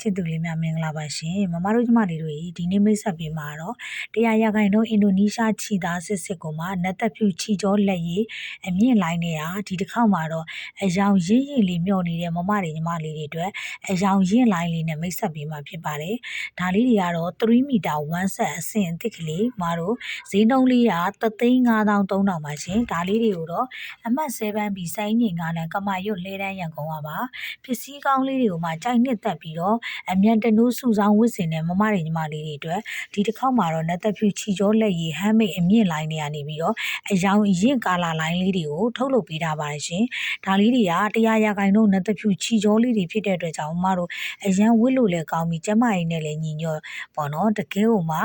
ချစ်သူလေးများမင်္ဂလာပါရှင်မမတို့ကျမလေးတို့ဒီနေ့မိတ်ဆက်ပေးမှာတော့တရားရခိုင်တို့အင်ဒိုနီးရှားခြီသားစစ်စစ်ကိုမှနတ်သက်ဖြူခြီကြောလက်ရည်အမြင့်လိုင်းနေတာဒီတစ်ခေါက်မှာတော့အယောင်ရင်းရင်လေးမျောနေတဲ့မမတွေညီမလေးတွေအတွက်အယောင်ရင်းလိုင်းလေးနဲ့မိတ်ဆက်ပေးမှာဖြစ်ပါတယ်ဒါလေးတွေကတော့3မီတာ1ဆက်အဆင့်အသစ်ကလေးမတို့ဈေးနှုန်းလေးက3,5300ပါရှင်ဒါလေးတွေကိုတော့အမှတ်7ပြီးစိုင်းငင်ကလည်းကမာရွတ်လဲတန်းရန်ကုန်ကပါပစ္စည်းကောင်းလေးတွေကိုမှကြိုက်နှစ်သက်ပြီးတော့အမြန်တနိုးစုဆောင်ဝစ်စင်တဲ့မမတွေညီမလေးတွေအတွက်ဒီတစ်ခေါက်မှာတော့နတ်သက်ဖြူချီကျောလက်ရည်ဟမ်းမိတ်အမြင့်လိုင်းတွေကနေပြီးတော့အယောင်ရင့်ကာလာလိုင်းလေးတွေကိုထုတ်လုပ်ပေးထားပါတယ်ရှင်ဒါလေးတွေကတရားရခိုင်တို့နတ်သက်ဖြူချီကျောလေးတွေဖြစ်တဲ့အတွက်ကြောင့်မမတို့အရန်ဝစ်လို့လည်းကောင်းပြီးကျမကြီးနဲ့လည်းညီညွတ်ပေါ့နော်တကယ်ဟိုမှာ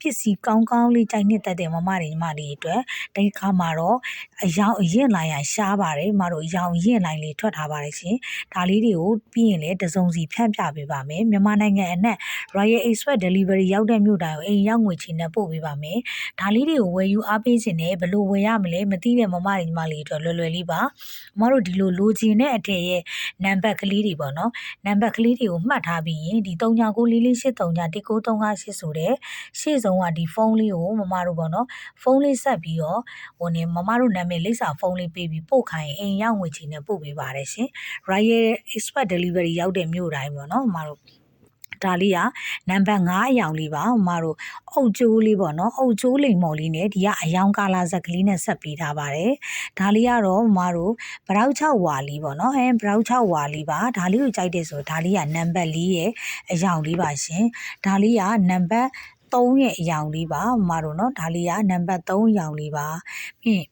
ပစ္စည်းကောင်းကောင်းလေးကြိုက်နှစ်သက်တဲ့မမတွေညီမလေးတွေအတွက်ဒီခါမှာတော့အယောင်အရင့်လိုင်းရရှားပါတယ်မမတို့အယောင်ရင့်လိုင်းလေးထွက်ထားပါတယ်ရှင်ဒါလေးတွေကိုပြီးရင်လည်းတစုံစီဖြန့်ပြပေးပါမယ်မြန်မာနိုင်ငံအနှံ့ Royal Express Delivery ရောက်တဲ့မြို့တိုင်းကိုအိမ်ရောက်ငွေချေနဲ့ပို့ပေးပါမယ်ဒါလေးတွေကိုဝယ်ယူအားပေးခြင်းနဲ့ဘယ်လိုဝယ်ရမလဲမသိတဲ့မမတွေညီမလေးတွေအတွက်လွယ်လွယ်လေးပါမမတို့ဒီလိုလိုချင်တဲ့အထည်ရဲ့နံပါတ်ကလေးတွေပေါ့နော်နံပါတ်ကလေးတွေကိုမှတ်ထားပြီးရင်ဒီ3994431938ဆိုတဲ့ရှေ့ဆုံးကဒီဖုန်းလေးကိုမမတို့ပေါ့နော်ဖုန်းလေးဆက်ပြီးတော့ဟိုနေမမတို့နာမည်လိပ်စာဖုန်းလေးပေးပြီးပို့ခိုင်းအိမ်ရောက်ငွေချေနဲ့ပို့ပေးပါတယ်ရှင် Royal Express Delivery ရောက်တဲ့မြို့တိုင်းပေါ့နော်မမတို့ဒါလေးကနံပါတ်9အယောင်လေးပါဥမာတို့အုတ်ကျိုးလေးပေါ့နော်အုတ်ကျိုးလိမ်မော်လေးနဲ့ဒီကအယောင်ကာလာဇက်ကလေးနဲ့ဆက်ပေးထားပါတယ်ဒါလေးကတော့ဥမာတို့ဘရောက်6ဝါလေးပေါ့နော်ဟဲဘရောက်6ဝါလေးပါဒါလေးကိုကြိုက်တဲ့ဆိုဒါလေးကနံပါတ်4ရဲ့အယောင်လေးပါရှင်ဒါလေးကနံပါတ်3ရဲ့အယောင်လေးပါဥမာတို့နော်ဒါလေးကနံပါတ်3အယောင်လေးပါပြီး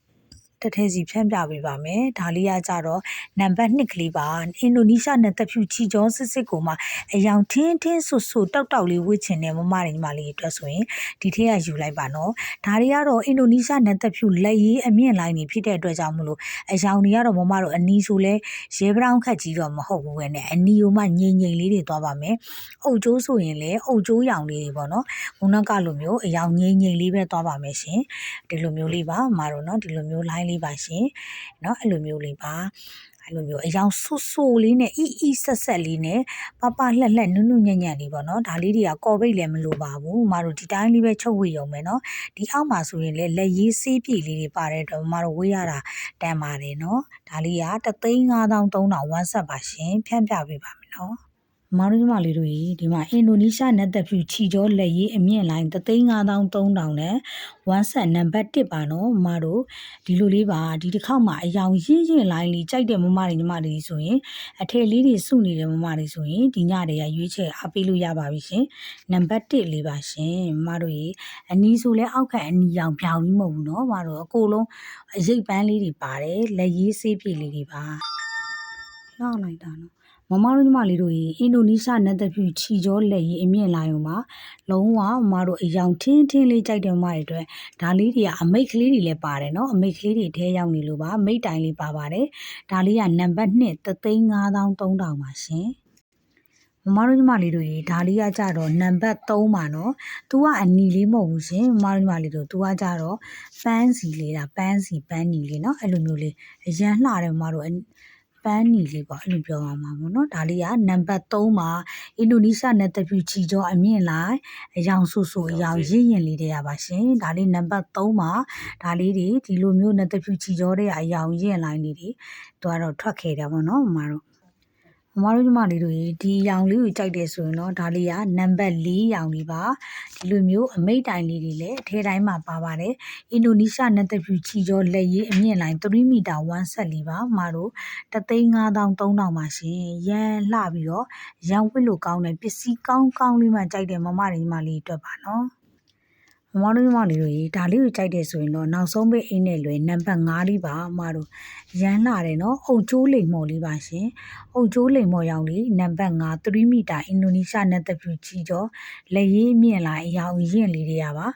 တစ်ထဲစီဖြန့်ပြပေးပါမယ်ဒါလေးကကြတော့နံပါတ်2ကလေးပါအင်ဒိုနီးရှားနဲ့တဖြူချီကျော်စစ်စစ်ကိုမှအယောင်ထင်းထင်းဆူဆူတောက်တောက်လေးဝစ်ချင်တဲ့မမတွေညီမလေးအတွက်ဆိုရင်ဒီထဲကယူလိုက်ပါနော်ဒါတွေကတော့အင်ဒိုနီးရှားနဲ့တဖြူလက်ရည်အမြင့်လိုင်းနေဖြစ်တဲ့အတွက်ကြောင့်မလို့အယောင်တွေကတော့မမတို့အနီးဆိုလဲရဲဘရောင်းခတ်ကြီးတော့မဟုတ်ဘူးပဲနဲ့အနီးကိုမှငိမ့်ငိမ့်လေးတွေသွားပါမယ်အုတ်ကျိုးဆိုရင်လည်းအုတ်ကျိုးရောင်လေးတွေပေါ့နော်ခုနကလိုမျိုးအယောင်ငိမ့်ငိမ့်လေးပဲသွားပါမယ်ရှင်ဒီလိုမျိုးလေးပါမမတို့နော်ဒီလိုမျိုး line လေးပါရှင်ရှင်เนาะအဲ့လိုမျိုးလေးပါအဲ့လိုမျိုးအယောင်ဆူဆူလေးနဲ့အီအီဆက်ဆက်လေးနဲ့ပပလှက်လှက်နုနုညံ့ညံ့လေးပေါ့နော်ဒါလေးတွေကကော်ရိတ်လည်းမလိုပါဘူးမတို့ဒီတိုင်းလေးပဲချုပ်ဝေရုံပဲနော်ဒီအောက်မှာဆိုရင်လည်းလက်ရေးဆေးပြည့်လေးတွေပါတဲ့အတွက်မတို့ဝေးရတာတန်ပါတယ်နော်ဒါလေးက3,5300ဝမ်းဆက်ပါရှင်ဖြန့်ပြပေးပါမယ်နော် မောင်တို့မလေးတို့ကြီးဒီမှာအင်ဒိုနီးရှားနတ်သက်ဖြူချီကျော်လက်ရေးအမြင့်လိုင်း35300နဲ့ဝမ်းဆက်နံပါတ်1ပါနော်မတို့ဒီလိုလေးပါဒီတစ်ခေါက်မှာအယောင်ရင့်ရင့်လိုင်းလေးကြိုက်တဲ့မမတွေညီမတွေဆိုရင်အထည်လေးတွေစုနေတဲ့မမတွေဆိုရင်ဒီညတည်းကရွေးချယ်အားပေးလို့ရပါပြီရှင်နံပါတ်1လေးပါရှင်မတို့ကြီးအနီးဆိုလဲအောက်ခံအနီးရောင်ပြောင်ကြီးမဟုတ်ဘူးနော်မတို့အကိုလုံးအရိပ်ပန်းလေးတွေပါတယ်လက်ရေးဆေးပြည့်လေးတွေပါလောက်လိုက်တာနော် မမတို့ညီမလေးတို့ရေအင်ဒိုနီးရှားနတ်သက်ဖြူချီကျောလက်ရေးအမြင့်လိုင်းုံမှာလုံးဝမမတို့အယောင်ထင်းထင်းလေးကြိုက်တယ်မမတွေအတွက်ဒါလေးတွေကအမိတ်ကလေးတွေလည်းပါတယ်နော်အမိတ်ကလေးတွေထဲရောက်နေလို့ပါမိတ်တိုင်လေးပါပါတယ်ဒါလေးကနံပါတ်2 35300ပါရှင်မမတို့ညီမလေးတို့ရေဒါလေးကကြတော့နံပါတ်3ပါနော်။ तू ကအနီလေးမဟုတ်ဘူးရှင်။မမတို့ညီမလေးတို့ तू ကကြတော့ပန်းစီလေးတာပန်းစီပန်းနီလေးနော်။အဲ့လိုမျိုးလေးအရန်လှတယ်မမတို့ ပန်းနီလေးပေါ့အဲ့လိုပြောရမှာပေါ့နော်ဒါလေးကနံပါတ်3မှာအင်ဒိုနီးရှားနဲ့တပြူချီကျော်အမြင့်လိုက်အယောင်ဆူဆူအယောင်ရင့်ရင်လေးတွေရပါရှင်ဒါလေးနံပါတ်3မှာဒါလေးတွေဒီလိုမျိုးနဲ့တပြူချီကျော်တဲ့အယောင်ရင့်လိုက်လေးတွေသူကတော့ထွက်ခဲ့တာပေါ့နော်မမတို့ မမတို့ညီမလေးတို့ဒီရောင်လေးကိုကြိုက်တယ်ဆိုရင်တော့ဒါလေးကနံပါတ်4ရောင်လေးပါဒီလိုမျိုးအမိတ်တိုင်လေးတွေလည်းအထဲတိုင်းမှာပါပါတယ်အင်ဒိုနီးရှားနက်တဖြူချီကျော်လက်ရေးအမြင့်လိုင်း3မီတာ1ဆက်လေးပါမတို့35300ပါရှင်ရန်လှပြီးတော့ရန်ဝစ်လို့ကောင်းတဲ့ပစ္စည်းကောင်းကောင်းလေးမှကြိုက်တယ်မမတွေညီမလေးအတွက်ပါနော် မမတို့မလေးတို့ရေဒါလေးကိုကြိုက်တယ်ဆိုရင်တော့နောက်ဆုံးပိတ်အိမ်နဲ့လွယ်နံပါတ်5လေးပါအမတို့ရမ်းလာတယ်နော်အုတ်ကျိုးလိမ်မော်လေးပါရှင်အုတ်ကျိုးလိမ်မော်ရောင်လေးနံပါတ်5 3မီတာအင်ဒိုနီးရှားနက်သက်ဖြူကြီးကျော်လက်ရည်မြင့်လာအရောင်ရင့်လေးတွေရပါ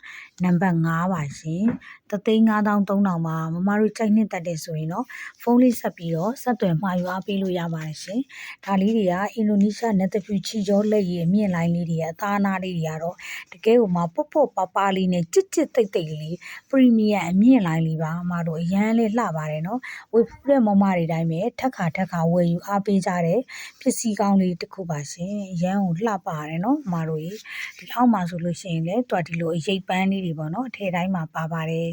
နံပါတ်5ပါရှင်35300မှာမမတို့ကြိုက်နှစ်တက်တယ်ဆိုရင်တော့ဖုန်းလေးဆက်ပြီးတော့ဆက်သွယ်မှာယူအားပေးလို့ရပါတယ်ရှင်ဒါလေးတွေကအင်ဒိုနီးရှားနယ်တဖြူချီကျောလက်ရည်အမြင့်လိုင်းလေးတွေအသားအနာလေးတွေကတော့တကယ်ကိုမှပုတ်ပုတ်ပပလေးနဲ့ကြစ်ကြစ်တိတ်တိတ်လေးပရီမီယံအမြင့်လိုင်းလေးပါအမတို့အရန်လေးလှပါတယ်နော်ဝေဖူးတဲ့မမတွေတိုင်းပဲထက်ခါထက်ခါဝယ်ယူအားပေးကြတဲ့ပစ္စည်းကောင်းလေးတစ်ခုပါရှင်အရန်ကိုလှပါတယ်နော်အမတို့ရေဒီအောက်မှာဆိုလို့ရှိရင်လည်းတွားဒီလိုအရိပ်ပန်းလေးတွေပေါ့နော်အထည်တိုင်းမှာပါပါတယ်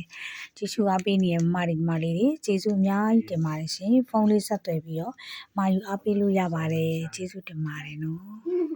ကျေးဇူးအားပေးနေတဲ့မမတွေမမလေးတွေကျေးဇူးအများကြီးတင်ပါတယ်ရှင်ဖုန်းလေးဆက်သွယ်ပြီးတော့မာယူအားပေးလို့ရပါတယ်ကျေးဇူးတင်ပါတယ်နော်